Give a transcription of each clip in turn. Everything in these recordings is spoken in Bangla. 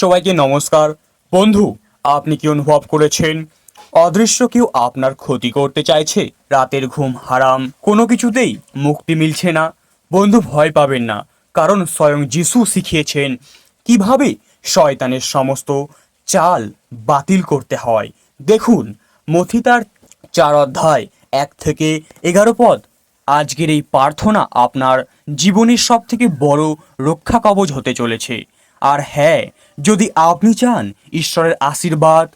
সবাইকে নমস্কার। বন্ধু, আপনি কি অনুভব করেছেন? অদৃশ্য কেউ আপনার ক্ষতি করতে চাইছে? রাতের ঘুম হারাম, কোনো কিছুতেই মুক্তি মিলছে না। বন্ধু, ভয় পাবেন না, কারণ স্বয়ং যিশু শিখিয়েছেন কীভাবে শয়তানের সমস্ত চাল বাতিল করতে হয়। দেখুন, মথিতার চার অধ্যায় এক থেকে এগারো পদ। আজকের এই প্রার্থনা আপনার জীবনের সব থেকে বড় রক্ষা কবচ হতে চলেছে। আর হ্যাঁ যদি আপনি চান ঈশ্বরের আশীর্বাদ,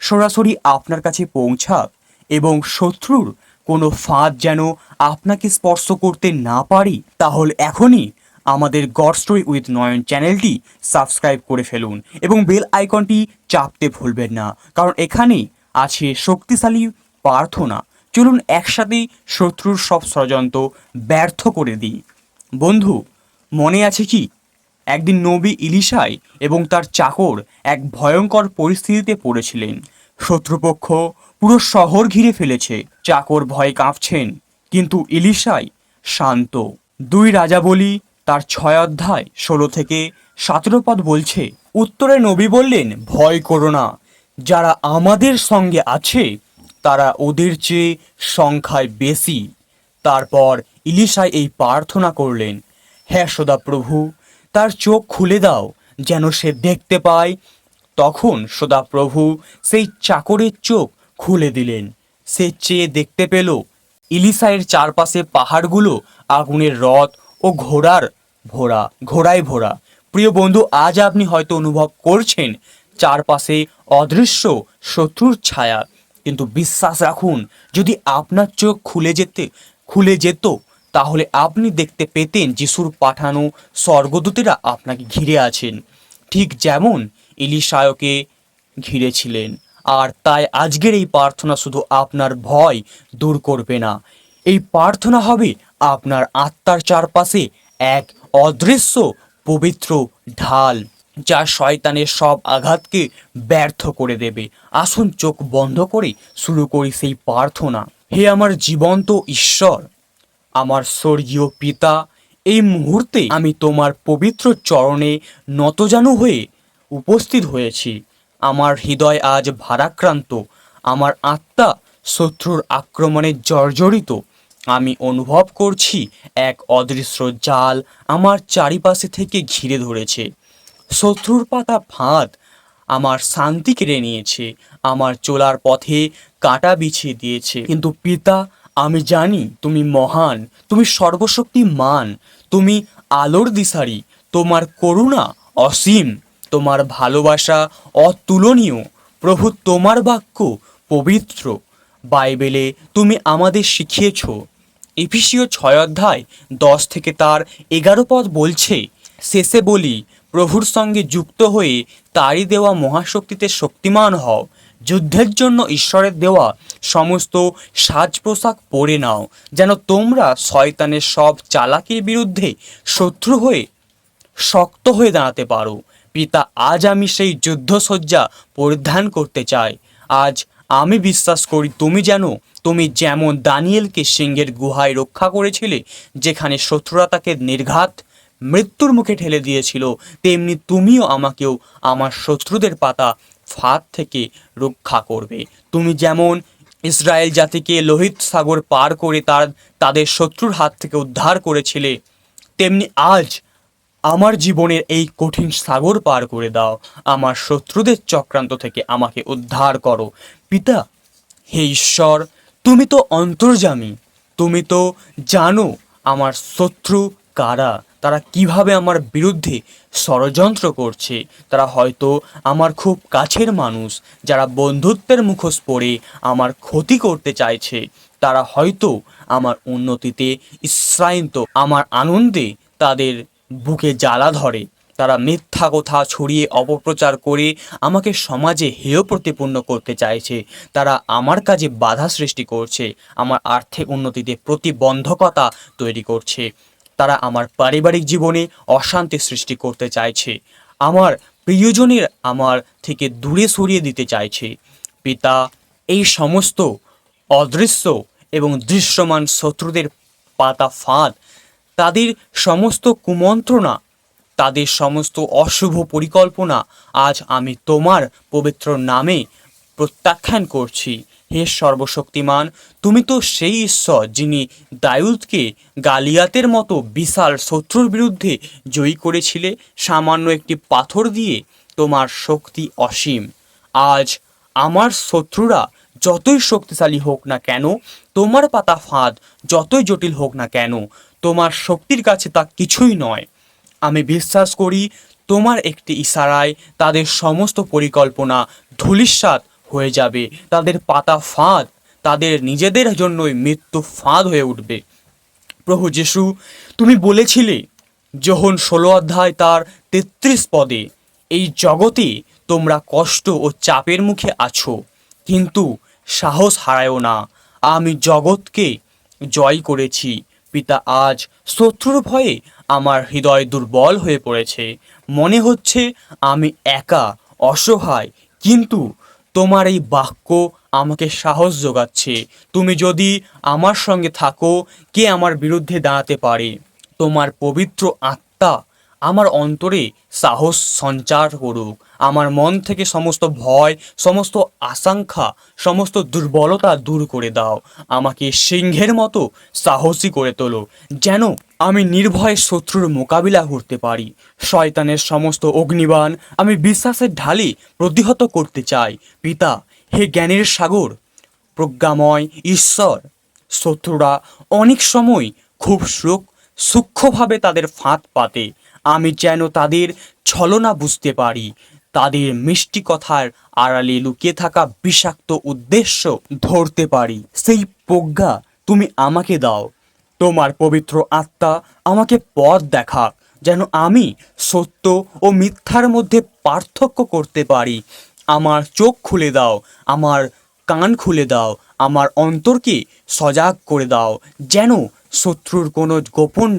সরাসরি আপনার কাছে পৌঁছাক এবং শত্রুর কোনো ফাঁদ যেন আপনাকে স্পর্শ করতে না পারি, তাহলে এখনই আমাদের গড স্টোরি উইথ নয়ন চ্যানেলটি সাবস্ক্রাইব করে ফেলুন এবং বেল আইকনটি চাপতে ভুলবেন না, কারণ এখানে আছে শক্তিশালী প্রার্থনা। চলুন একসাথে শত্রুর সব ষড়যন্ত্র ব্যর্থ করে দিই। বন্ধু, মনে আছে কি? একদিন নবী ইলিশাই এবং তার চাকর এক ভয়ঙ্কর পরিস্থিতিতে পড়েছিলেন। শত্রুপক্ষ পুরো শহর ঘিরে ফেলেছে। চাকর ভয়ে কাঁপছেন, কিন্তু ইলিশাই শান্ত। দুই রাজা বলি তার ছয় অধ্যায় ষোলো থেকে সতেরো পদ বলছে, উত্তরে নবী বললেন, ভয় করো না। যারা আমাদের সঙ্গে আছে, তারা ওদের চেয়ে সংখ্যায় বেশি। তারপর ইলিশাই এই প্রার্থনা করলেন হ্যাঁ সদা প্রভু তার চোখ খুলে দাও, যেন সে দেখতে পায়। তখন সদা প্রভু সেই চাকরের চোখ খুলে দিলেন। সে চেয়ে দেখতে পেল ইলিশায়ের চারপাশে পাহাড়গুলো আগুনের রথ ও ঘোড়ার ভোরা, ঘোড়ায় ভোরা। প্রিয় বন্ধু, আজ আপনি হয়তো অনুভব করছেন, চারপাশে অদৃশ্য শত্রুর ছায়া। কিন্তু বিশ্বাস রাখুন, যদি আপনার চোখ খুলে যেতে, খুলে যেত তাহলে আপনি দেখতে পেতেন যিশুর পাঠানো স্বর্গদূতেরা আপনাকে ঘিরে আছেন। ঠিক যেমন ইলিশায়কে ঘিরেছিলেন। আর তাই আজকের এই প্রার্থনা শুধু আপনার ভয় দূর করবে না। এই প্রার্থনা হবে আপনার আত্মার চারপাশে এক অদৃশ্য পবিত্র ঢাল, যা শয়তানের সব আঘাতকে ব্যর্থ করে দেবে। আসুন চোখ বন্ধ করে শুরু করি সেই প্রার্থনা। হে আমার জীবন্ত ঈশ্বর আমার স্বর্গীয় পিতা, এই মুহূর্তে আমি তোমার পবিত্র চরণে নতজানু হয়ে উপস্থিত হয়েছি। আমার হৃদয় আজ ভারাক্রান্ত, আমার আত্মা শত্রুর আক্রমণে জর্জরিত। আমি অনুভব করছি এক অদৃশ্য জাল আমার চারিপাশে থেকে ঘিরে ধরেছে। শত্রুর পাতা ফাঁদ আমার শান্তি কেড়ে নিয়েছে, আমার চলার পথে কাটা বিছিয়ে দিয়েছে। কিন্তু পিতা আমি জানি তুমি মহান, তুমি সর্বশক্তিমান, তুমি আলোর দিশারি, তোমার করুণা অসীম, তোমার ভালোবাসা অতুলনীয়, প্রভু তোমার বাক্য পবিত্র। বাইবেলে তুমি আমাদের শিখিয়েছ। এফিসীয় ছয় অধ্যায় দশ থেকে তার এগারো পদ বলছে, শেষে বলি, প্রভুর সঙ্গে যুক্ত হয়ে তারই দেওয়া মহাশক্তিতে শক্তিমান হও যুদ্ধের জন্য ঈশ্বরের দেওয়া সমস্ত সাজ পোশাক পরে নাও, যেন তোমরা শয়তানের সব চালাকির বিরুদ্ধে শত্রু হয়ে শক্ত হয়ে দাঁড়াতে পারো। পিতা, আজ আমি সেই যুদ্ধসজ্জা পরিধান করতে চাই। আজ আমি বিশ্বাস করি তুমি যেন, তুমি যেমন দানিয়েলকে সিংহের গুহায় রক্ষা করেছিলে, যেখানে শত্রুরা তাকে নির্ঘাত মৃত্যুর মুখে ঠেলে দিয়েছিল, তেমনি তুমিও আমাকেও আমার শত্রুদের পাতা ফাঁদ থেকে রক্ষা করবে। তুমি যেমন ইসরায়েল জাতিকে লোহিত সাগর পার করে তার, তাদের শত্রুর হাত থেকে উদ্ধার করেছিলে, তেমনি আজ আমার জীবনের এই কঠিন সাগর পার করে দাও। আমার শত্রুদের চক্রান্ত থেকে আমাকে উদ্ধার করো। পিতা, হে ঈশ্বর, তুমি তো অন্তর্জামী তুমি তো জানো আমার শত্রু কারা। তারা কীভাবে আমার বিরুদ্ধে ষড়যন্ত্র করছে? তারা হয়তো আমার খুব কাছের মানুষ, যারা বন্ধুত্বের মুখোশ পরে আমার ক্ষতি করতে চাইছে। তারা হয়তো আমার উন্নতিতে ইশ্রায়িত আমার আনন্দে তাদের বুকে জ্বালা ধরে। তারা মিথ্যা কথা ছড়িয়ে অপপ্রচার করে আমাকে সমাজে হেয় প্রতিপূর্ণ করতে চাইছে। তারা আমার কাজে বাধা সৃষ্টি করছে, আমার আর্থিক উন্নতিতে প্রতিবন্ধকতা তৈরি করছে। তারা আমার পারিবারিক জীবনে অশান্তি সৃষ্টি করতে চাইছে। আমার প্রিয়জনের আমার থেকে দূরে সরিয়ে দিতে চাইছে। পিতা, এই সমস্ত অদৃশ্য এবং দৃশ্যমান শত্রুদের পাতা ফাঁদ, তাদের সমস্ত কুমন্ত্রণা, তাদের সমস্ত অশুভ পরিকল্পনা আজ আমি তোমার পবিত্র নামে প্রত্যাখ্যান করছি। হে সর্বশক্তিমান, তুমি তো সেই ঈশ্বর যিনি দায়ুদকে গালিয়াতের মতো বিশাল শত্রুর বিরুদ্ধে জয়ী করেছিলে, সামান্য একটি পাথর দিয়ে তোমার শক্তি অসীম। আজ আমার শত্রুরা যতই শক্তিশালী হোক না কেন, তোমার পাতা ফাঁদ যতই জটিল হোক না কেন, তোমার শক্তির কাছে তা কিছুই নয়। আমি বিশ্বাস করি, তোমার একটি ইশারায় তাদের সমস্ত পরিকল্পনা ধূলিসাৎ হয়ে যাবে। তাদের পাতা ফাঁদ, তাদের নিজেদের জন্যই মৃত্যু ফাঁদ হয়ে উঠবে। প্রভু যিশু, তুমি বলেছিলে, যখন ষোলো অধ্যায় তার তেত্রিশ পদে, এই জগতে তোমরা কষ্ট ও চাপের মুখে আছো, কিন্তু সাহস হারায়ও না। আমি জগৎকে জয় করেছি। পিতা আজ শত্রুর ভয়ে আমার হৃদয় দুর্বল হয়ে পড়েছে। মনে হচ্ছে আমি একা, অসহায়, কিন্তু তোমার এই বাক্য আমাকে সাহস যোগাচ্ছে। তুমি যদি আমার সঙ্গে থাকো, কে আমার বিরুদ্ধে দাঁড়াতে পারে? তোমার পবিত্র আত্মা আমার অন্তরে সাহস সঞ্চার করুক। আমার মন থেকে সমস্ত ভয়, সমস্ত আকাঙ্ক্ষা সমস্ত দুর্বলতা দূর করে দাও। আমাকে সিংহের মতো সাহসী করে তোলো, যেন আমি নির্ভয়ে শত্রুর মোকাবিলা করতে পারি। শয়তানের সমস্ত অগ্নিবাণ আমি বিশ্বাসের ঢালে প্রতিহত করতে চাই। পিতা, হে জ্ঞানের সাগর, প্রজ্ঞাময় ঈশ্বর, শত্রুরা অনেক সময় খুব সুখ, সূক্ষ্মভাবে তাদের ফাঁদ পাতে। আমি যেন তাদের ছলনা বুঝতে পারি। তাদের মিষ্টি কথার আড়ালে লুকিয়ে থাকা বিষাক্ত উদ্দেশ্য ধরতে পারি। সেই প্রজ্ঞা তুমি আমাকে দাও। তোমার পবিত্র আত্মা আমাকে পথ দেখাক, যেন আমি সত্য ও মিথ্যার মধ্যে পার্থক্য করতে পারি। আমার চোখ খুলে দাও, আমার কান খুলে দাও, আমার অন্তরকে সজাগ করে দাও, যেন শত্রুর কোনো গোপন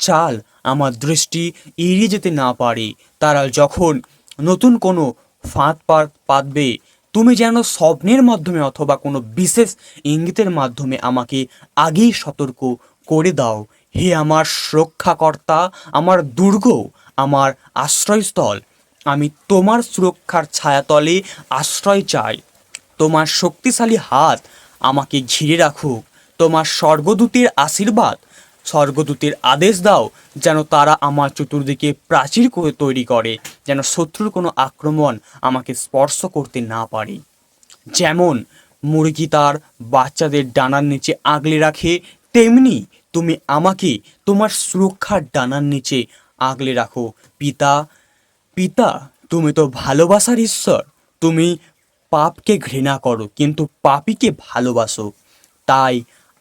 চাল আমার দৃষ্টি এড়িয়ে যেতে না পারে। তারা যখন নতুন কোনো ফাঁদ পার পাতবে, তুমি যেন স্বপ্নের মাধ্যমে অথবা কোনো বিশেষ ইঙ্গিতের মাধ্যমে আমাকে আগেই সতর্ক করে দাও। হে আমার সুরক্ষাকর্তা আমার দুর্গ, আমার আশ্রয়স্থল, আমি তোমার সুরক্ষার ছায়াতলে আশ্রয় চাই। তোমার শক্তিশালী হাত আমাকে ঘিরে রাখুক। তোমার স্বর্গদূতের আশীর্বাদ স্বর্গদূতের আদেশ দাও যেন তারা আমার চতুর্দিকে প্রাচীর করে তৈরি করে, যেন শত্রুর কোনো আক্রমণ আমাকে স্পর্শ করতে না পারে। যেমন মুরগি তার বাচ্চাদের ডানার নিচে আগলে রাখে, তেমনি তুমি আমাকে তোমার সুরক্ষার ডানার নিচে আগলে রাখো। পিতা পিতা, তুমি তো ভালোবাসার ঈশ্বর। তুমি পাপকে ঘৃণা করো, কিন্তু পাপিকে ভালোবাসো। তাই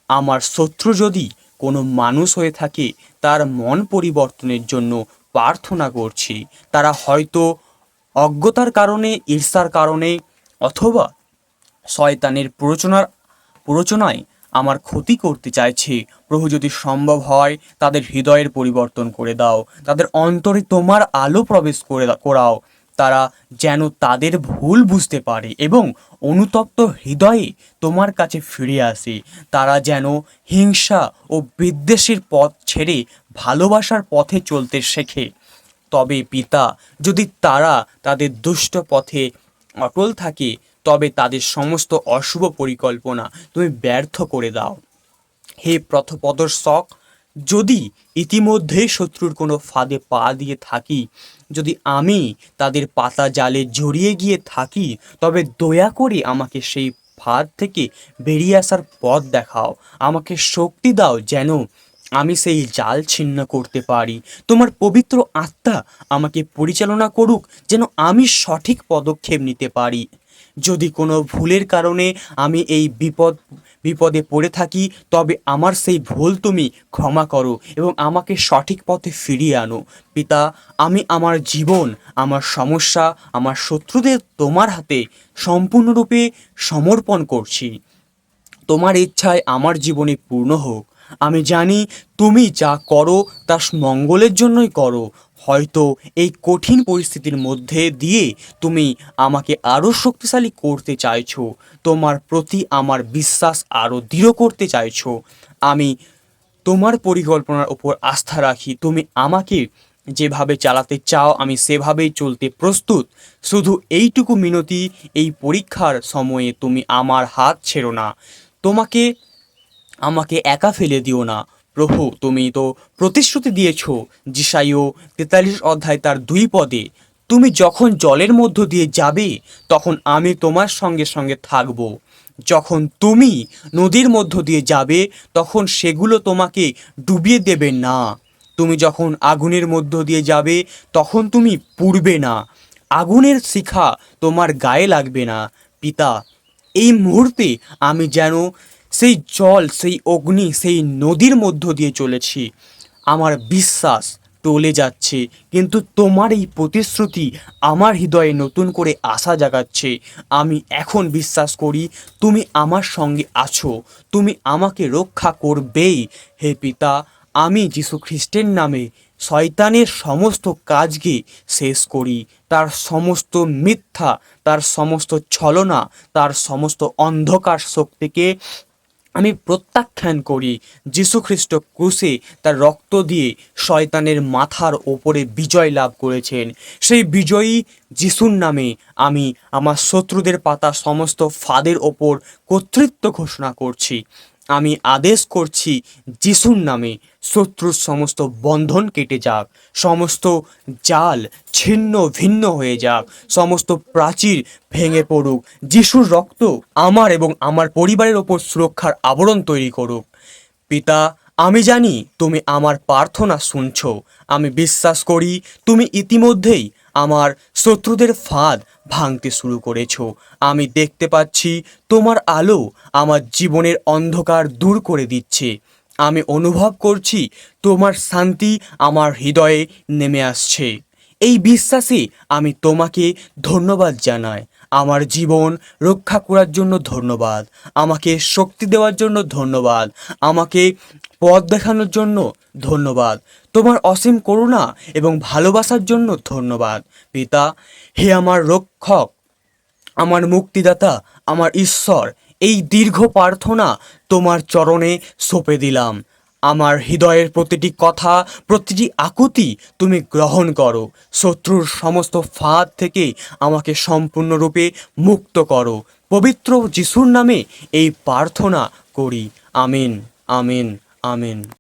আমার শত্রু যদি কোনো মানুষ হয়ে থাকে, তার মন পরিবর্তনের জন্য প্রার্থনা করছি। তারা হয়তো অজ্ঞতার কারণে, ঈর্ষার কারণে অথবা শয়তানের প্ররোচনার, প্ররোচনায় আমার ক্ষতি করতে চাইছে। প্রভু, যদি সম্ভব হয়, তাদের হৃদয়ের পরিবর্তন করে দাও। তাদের অন্তরে তোমার আলো প্রবেশ করে, করাও। তারা যেন তাদের ভুল বুঝতে পারে এবং অনুতপ্ত হৃদয়ে তোমার কাছে ফিরে আসে। তারা যেন হিংসা ও বিদ্বেষের পথ ছেড়ে ভালোবাসার পথে চলতে শেখে। তবে পিতা, যদি তারা তাদের দুষ্ট পথে অটল থাকে, তবে তাদের সমস্ত অশুভ পরিকল্পনা তুমি ব্যর্থ করে দাও। হে প্রথপদর্শক, যদি ইতিমধ্যে শত্রুর কোনো ফাঁদে পা দিয়ে থাকি যদি আমি তাদের পাতা জালে জড়িয়ে গিয়ে থাকি, তবে দয়া করে আমাকে সেই ফাঁদ থেকে বেরিয়ে আসার পথ দেখাও। আমাকে শক্তি দাও যেন আমি সেই জাল ছিন্ন করতে পারি। তোমার পবিত্র আত্মা আমাকে পরিচালনা করুক, যেন আমি সঠিক পদক্ষেপ নিতে পারি। যদি কোনো ভুলের কারণে আমি এই বিপদ, বিপদে পড়ে থাকি, তবে আমার সেই ভুল তুমি ক্ষমা করো এবং আমাকে সঠিক পথে ফিরিয়ে আনো। পিতা, আমি আমার জীবন, আমার সমস্যা, আমার শত্রুদের তোমার হাতে সম্পূর্ণরূপে সমর্পণ করছি। তোমার ইচ্ছায় আমার জীবনে পূর্ণ হোক। আমি জানি তুমি যা করো তা মঙ্গলের জন্যই করো। হয়তো এই কঠিন পরিস্থিতির মধ্যে দিয়ে তুমি আমাকে আরও শক্তিশালী করতে চাইছো, তোমার প্রতি আমার বিশ্বাস আরও দৃঢ় করতে চাইছো। আমি তোমার পরিকল্পনার উপর আস্থা রাখি, তুমি আমাকে যেভাবে চালাতে চাও, আমি সেভাবেই চলতে প্রস্তুত। শুধু এইটুকু মিনতি, এই পরীক্ষার সময়ে তুমি আমার হাত ছেড়ো না। তোমাকে, আমাকে একা ফেলে দিও না। প্রভু, তুমি তো প্রতিশ্রুতি দিয়েছ। জিসাইও তেতাল্লিশ অধ্যায় তার দুই পদে, তুমি যখন জলের মধ্য দিয়ে যাবে, তখন আমি তোমার সঙ্গে সঙ্গে থাকব। যখন তুমি নদীর মধ্য দিয়ে যাবে, তখন সেগুলো তোমাকে ডুবিয়ে দেবে না। তুমি যখন আগুনের মধ্য দিয়ে যাবে, তখন তুমি পুড়বে না। আগুনের শিখা তোমার গায়ে লাগবে না। পিতা, এই মুহূর্তে আমি যেন সেই জল, সেই অগ্নি, সেই নদীর মধ্য দিয়ে চলেছি। আমার বিশ্বাস টলে যাচ্ছে, কিন্তু তোমার এই প্রতিশ্রুতি আমার হৃদয়ে নতুন করে আশা জাগাচ্ছে। আমি এখন বিশ্বাস করি তুমি আমার সঙ্গে আছো, তুমি আমাকে রক্ষা করবেই। হে পিতা, আমি যীশু খ্রিস্টের নামে শয়তানের সমস্ত কাজকে শেষ করি। তার সমস্ত মিথ্যা, তার সমস্ত ছলনা, তার সমস্ত অন্ধকার শক্তিকে আমি প্রত্যাখ্যান করি যীশুখ্রিস্ট ক্রুশে তার রক্ত দিয়ে শয়তানের মাথার ওপরে বিজয় লাভ করেছেন। সেই বিজয়ী যিশুর নামে আমি আমার শত্রুদের পাতা সমস্ত ফাদের ওপর কর্তৃত্ব ঘোষণা করছি। আমি আদেশ করছি যিশুর নামে শত্রুর সমস্ত বন্ধন কেটে যাক, সমস্ত জাল ছিন্ন ভিন্ন হয়ে যাক, সমস্ত প্রাচীর ভেঙে পড়ুক, যিশুর রক্ত আমার এবং আমার পরিবারের ওপর সুরক্ষার আবরণ তৈরি করুক। পিতা, আমি জানি তুমি আমার প্রার্থনা শুনছ, আমি বিশ্বাস করি তুমি ইতিমধ্যেই আমার শত্রুদের ফাঁদ ভাঙতে শুরু করেছ। আমি দেখতে পাচ্ছি তোমার আলো আমার জীবনের অন্ধকার দূর করে দিচ্ছে। আমি অনুভব করছি তোমার শান্তি আমার হৃদয়ে নেমে আসছে। এই বিশ্বাসে আমি তোমাকে ধন্যবাদ জানাই। আমার জীবন রক্ষা করার জন্য ধন্যবাদ। আমাকে শক্তি দেওয়ার জন্য ধন্যবাদ। আমাকে পথ দেখানোর জন্য ধন্যবাদ। তোমার অসীম করুণা এবং ভালোবাসার জন্য ধন্যবাদ। পিতা, হে আমার রক্ষক, আমার মুক্তিদাতা, আমার ঈশ্বর, এই দীর্ঘ প্রার্থনা তোমার চরণে সঁপে দিলাম। আমার হৃদয়ের প্রতিটি কথা, প্রতিটি আকুতি তুমি গ্রহণ করো। শত্রুর সমস্ত ফাঁদ থেকে আমাকে সম্পূর্ণরূপে মুক্ত করো। পবিত্র যিশুর নামে এই প্রার্থনা করি। আমিন আমিন আমিন।